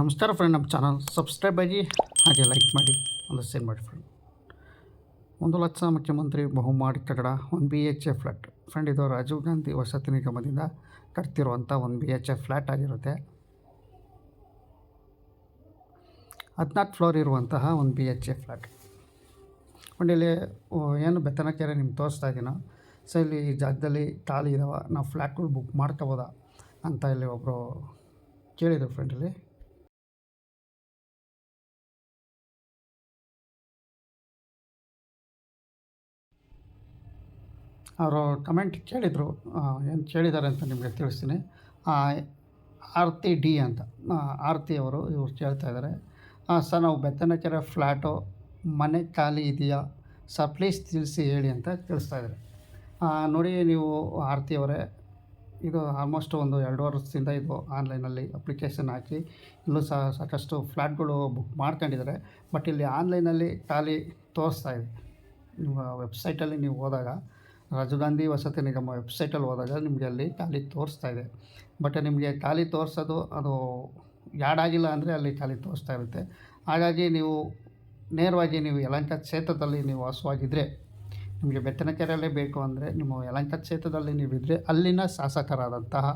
ನಮಸ್ಕಾರ ಫ್ರೆಂಡ್ ನಮ್ಮ channel subscribe ಆಗಿ ಹಾಗೆ ಲೈಕ್ ಮಾಡಿ, ಒಂದು ಶೇರ್ ಮಾಡಿ ಫ್ರೆಂಡ್ ಒಂದು ಲಕ್ಷ ಮುಖ್ಯಮಂತ್ರಿ ಬಹುಮಾಡಿ ಕಟ್ಟಡ, ಒಂದು B H A flat friend ಇದು ರಾಜೀವ್ ಗಾಂಧಿ ವಸತಿ ನಿಗಮದಿಂದ ಕಟ್ತಿರುವಂಥ ಒಂದು ಬಿ ಎಚ್ ಎ ಫ್ಲ್ಯಾಟ್ ಆಗಿರುತ್ತೆ. ಹದಿನಾಲ್ಕು ಫ್ಲೋರ್ ಇರುವಂತಹ ಒಂದು B H A flat friend ಇಲ್ಲಿ ಏನು ಬೆತ್ತನಕೆರೆ ನಿಮ್ಗೆ ತೋರಿಸ್ತಾ ಇದ್ದೀನೋ? ಸೊ ಇಲ್ಲಿ ಜಾಗದಲ್ಲಿ ಖಾಲಿ ಇದಾವೆ. ನಾವು ಫ್ಲ್ಯಾಟ್ಗಳು ಬುಕ್ ಮಾಡ್ಕೋಬೋದಾ ಅಂತ ಇಲ್ಲಿ ಒಬ್ಬರು ಕೇಳಿದರು ಫ್ರೆಂಡ್ ಅವರು ಕಮೆಂಟ್ ಕೇಳಿದರು ಏನು ಕೇಳಿದ್ದಾರೆ ಅಂತ ನಿಮಗೆ ತಿಳಿಸ್ತೀನಿ. ಆರ್ತಿ ಡಿ ಅಂತ ಆರ್ತಿ ಅವರು ಇವ್ರು ಕೇಳ್ತಾ ಇದ್ದಾರೆ. ಸರ್, ನಾವು ಬೆತ್ತನಕೆರೆ ಫ್ಲ್ಯಾಟು ಮನೆ ಖಾಲಿ ಇದೆಯಾ? ಸರ್, ಪ್ಲೀಸ್ ತಿಳಿಸಿ ಹೇಳಿ ಅಂತ ತಿಳಿಸ್ತಾ ಇದ್ದಾರೆ. ನೋಡಿ, ನೀವು ಆರ್ತಿ ಅವರೇ, ಇದು ಆಲ್ಮೋಸ್ಟ್ ಒಂದು ಎರಡು ವರ್ಷದಿಂದ ಇದು ಆನ್ಲೈನಲ್ಲಿ ಅಪ್ಲಿಕೇಶನ್ ಹಾಕಿ, ಇಲ್ಲೂ ಸಹ ಸಾಕಷ್ಟು ಫ್ಲ್ಯಾಟ್ಗಳು ಬುಕ್ ಮಾಡ್ಕೊಂಡಿದ್ದಾರೆ. ಬಟ್ ಇಲ್ಲಿ ಆನ್ಲೈನಲ್ಲಿ ಖಾಲಿ ತೋರಿಸ್ತಾ ಇದೆ. ನಿಮ್ಮ ವೆಬ್ಸೈಟಲ್ಲಿ ನೀವು ಹೋದಾಗ ರಾಜೀವ್ ಗಾಂಧಿ ವಸತಿ ನಿಗಮ ವೆಬ್ಸೈಟಲ್ಲಿ ಹೋದಾಗ ನಿಮಗೆ ಅಲ್ಲಿ ಖಾಲಿ ತೋರಿಸ್ತಾ ಇದೆ. ಬಟ್ ನಿಮಗೆ ಖಾಲಿ ತೋರಿಸೋದು ಅದು ಯಾಡಾಗಿಲ್ಲ ಅಂದರೆ ಅಲ್ಲಿ ಖಾಲಿ ತೋರಿಸ್ತಾ ಇರುತ್ತೆ. ಹಾಗಾಗಿ ನೀವು ನೇರವಾಗಿ ನೀವು ಯಲಹಂಕ ಕ್ಷೇತ್ರದಲ್ಲಿ ನೀವು ವಾಸವಾಗಿದ್ದರೆ ನಿಮಗೆ ಬೆತ್ತನಕೆರೆಯಲ್ಲೇ ಬೇಕು ಅಂದರೆ, ನಿಮ್ಮ ಯಲಹಂಕ ಕ್ಷೇತ್ರದಲ್ಲಿ ನೀವಿದ್ದರೆ ಅಲ್ಲಿನ ಶಾಸಕರಾದಂತಹ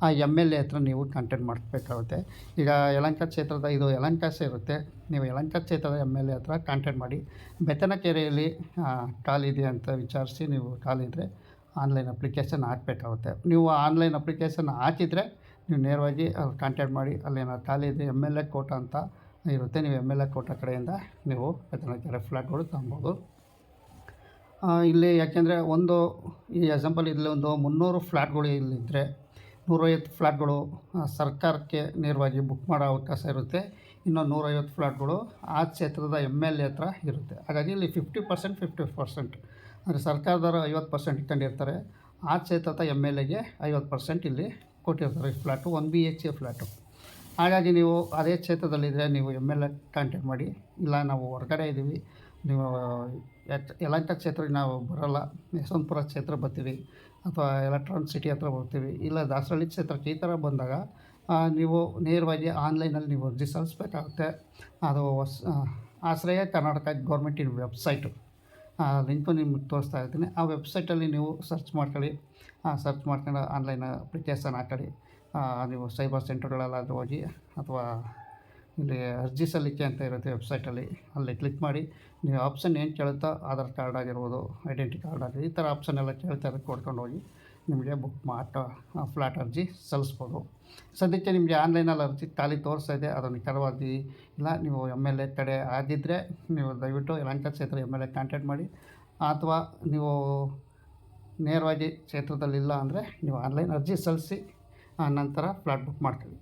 ಆ ಎಂ ಎಲ್ ಎ ಹತ್ರ ನೀವು ಕಂಟೆಂಟ್ ಮಾಡಬೇಕಾಗುತ್ತೆ ಈಗ ಯಲಹಂಕ ಕ್ಷೇತ್ರದ ಇದು ಯಲಹಂಕ ಇರುತ್ತೆ ನೀವು ಯಲಹಂಕ ಕ್ಷೇತ್ರದ ಎಂ ಎಲ್ ಎ ಹತ್ರ ಕಾಂಟ್ಯಾಕ್ಟ್ ಮಾಡಿ. ಬೆತ್ತನಕೆರೆಯಲ್ಲಿ ಆ, ಖಾಲಿ ಅಂತ ವಿಚಾರಿಸಿ ನೀವು ಖಾಲಿ ಇದ್ದರೆ ಆನ್ಲೈನ್ ಅಪ್ಲಿಕೇಶನ್ ಹಾಕಬೇಕಾಗುತ್ತೆ. ನೀವು ಆನ್ಲೈನ್ ಅಪ್ಲಿಕೇಶನ್ ಹಾಕಿದರೆ ನೀವು ನೇರವಾಗಿ ಅಲ್ಲಿ ಕಾಂಟ್ಯಾಕ್ಟ್ ಮಾಡಿ. ಅಲ್ಲೇನಾದ್ರು ಖಾಲಿ ಇದೆ ಎಂ ಎಲ್ ಎ ಕೋಟ ಅಂತ ಇರುತ್ತೆ. ನೀವು ಎಂ ಎಲ್ ಎ ಕೋಟ ಕಡೆಯಿಂದ ನೀವು ಬೆತ್ತನಕೆರೆ ಫ್ಲ್ಯಾಟ್ಗಳು ತೊಗೊಬೋದು. ಇಲ್ಲಿ ಯಾಕೆಂದರೆ ಒಂದು ಈ ಎಕ್ಸಾಂಪಲ್ ಇಲ್ಲಿ ಒಂದು ಮುನ್ನೂರು ಫ್ಲ್ಯಾಟ್ಗಳು ಇಲ್ಲಿದ್ದರೆ ನೂರೈವತ್ತು ಫ್ಲ್ಯಾಟ್ಗಳು ಸರ್ಕಾರಕ್ಕೆ ನೇರವಾಗಿ ಬುಕ್ ಮಾಡೋ ಅವಕಾಶ ಇರುತ್ತೆ. ಇನ್ನು ನೂರೈವತ್ತು ಫ್ಲ್ಯಾಟ್ಗಳು ಆ ಕ್ಷೇತ್ರದ ಎಂ ಎಲ್ ಎ ಹತ್ರ ಇರುತ್ತೆ. ಹಾಗಾಗಿ ಇಲ್ಲಿ ಫಿಫ್ಟಿ ಪರ್ಸೆಂಟ್ ಫಿಫ್ಟಿ ಪರ್ಸೆಂಟ್. ಅಂದರೆ ಸರ್ಕಾರದವರು ಐವತ್ತು ಪರ್ಸೆಂಟ್ ಇಟ್ಕೊಂಡಿರ್ತಾರೆ. ಆ ಕ್ಷೇತ್ರದ ಎಂ ಎಲ್ ಎಗೆ ಐವತ್ತು ಪರ್ಸೆಂಟ್ ಇಲ್ಲಿ ಕೊಟ್ಟಿರ್ತಾರೆ ಈ flat one B H A flat ಹಾಗಾಗಿ ನೀವು ಅದೇ ಕ್ಷೇತ್ರದಲ್ಲಿದ್ದರೆ ನೀವು ಎಂ ಎಲ್ ಎ ಕಾಂಟ್ಯಾಕ್ಟ್ ಮಾಡಿ. ಇಲ್ಲ, ನಾವು ಹೊರಗಡೆ ಇದ್ದೀವಿ. ನೀವು ಯಲಹಂಕ ಕ್ಷೇತ್ರಕ್ಕೆ ನಾವು ಬರೋಲ್ಲ. ಯಶವಂತಪುರ ಕ್ಷೇತ್ರ ಬರ್ತೀವಿ. ಅಥವಾ ಎಲೆಕ್ಟ್ರಾನ್ ಸಿಟಿ ಹತ್ರ ಬರ್ತೀವಿ ಇಲ್ಲ ದಾಸರಳ್ಳಿ ಕ್ಷೇತ್ರಕ್ಕೆ ಈ ಥರ ಬಂದಾಗ ನೀವು ನೇರವಾಗಿ ಆನ್ಲೈನಲ್ಲಿ ನೀವು ಅರ್ಜಿ ಸಲ್ಲಿಸ್ಬೇಕಾಗುತ್ತೆ. ಅದು ಹೊಸ ಆಶ್ರಯ ಕರ್ನಾಟಕ ಗೌರ್ಮೆಂಟಿನ ವೆಬ್ಸೈಟು. ಲಿಂಕು ನಿಮ್ಗೆ ತೋರಿಸ್ತಾ ಇರ್ತೀನಿ. ಆ ವೆಬ್ಸೈಟಲ್ಲಿ ನೀವು ಸರ್ಚ್ ಮಾಡ್ಕೊಳ್ಳಿ. ಸರ್ಚ್ ಮಾಡ್ಕೊಂಡು ಆನ್ಲೈನ್ ಅಪ್ಲಿಕೇಶನ್ ಹಾಕೊಳ್ಳಿ ನೀವು ಸೈಬರ್ ಸೆಂಟರ್ಗಳಲ್ಲಾದರೂ ಹೋಗಿ ಅಥವಾ ಇಲ್ಲಿ ಅರ್ಜಿ ಸಲ್ಲಿಕೆ ಅಂತ ಇರುತ್ತೆ ವೆಬ್ಸೈಟಲ್ಲಿ. ಅಲ್ಲಿ ಕ್ಲಿಕ್ ಮಾಡಿ, ನೀವು ಆಪ್ಷನ್ ಏನು ಕೇಳುತ್ತಾ ಆಧಾರ್ ಕಾರ್ಡ್ ಆಗಿರ್ಬೋದು, ಐಡೆಂಟಿ ಕಾರ್ಡ್ ಆಗಿರ್ಬೋದು, ಈ ಥರ ಆಪ್ಷನ್ ಎಲ್ಲ ಕೇಳ್ತಾ ಅದಕ್ಕೆ ಕೊಡ್ಕೊಂಡು ಹೋಗಿ ನಿಮಗೆ ಬುಕ್ ಮಾಡಿ ಫ್ಲಾಟ್ ಅರ್ಜಿ ಸಲ್ಲಿಸ್ಬೋದು. ಸದ್ಯಕ್ಕೆ ನಿಮಗೆ ಆನ್ಲೈನಲ್ಲಿ ಅರ್ಜಿ ಖಾಲಿ ತೋರಿಸ್ತಾ ಇದೆ, ಅದನ್ನು ನಿಖರವಾಗಿ ಇಲ್ಲ, ನೀವು ಎಂ ಎಲ್ ಎ ಕಡೆ ಆಗಿದ್ದರೆ ನೀವು ದಯವಿಟ್ಟು ಲಂಕ ಕ್ಷೇತ್ರ ಎಂ ಎಲ್ ಎ ಕಾಂಟ್ಯಾಕ್ಟ್ ಮಾಡಿ. ಅಥವಾ ನೀವು ನೇರವಾಗಿ ಕ್ಷೇತ್ರದಲ್ಲಿಲ್ಲ ಅಂದರೆ ನೀವು ಆನ್ಲೈನ್ ಅರ್ಜಿ ಸಲ್ಲಿಸಿ, ಆ ನಂತರ ಫ್ಲಾಟ್ ಬುಕ್ ಮಾಡ್ಕೊಳ್ಳಿ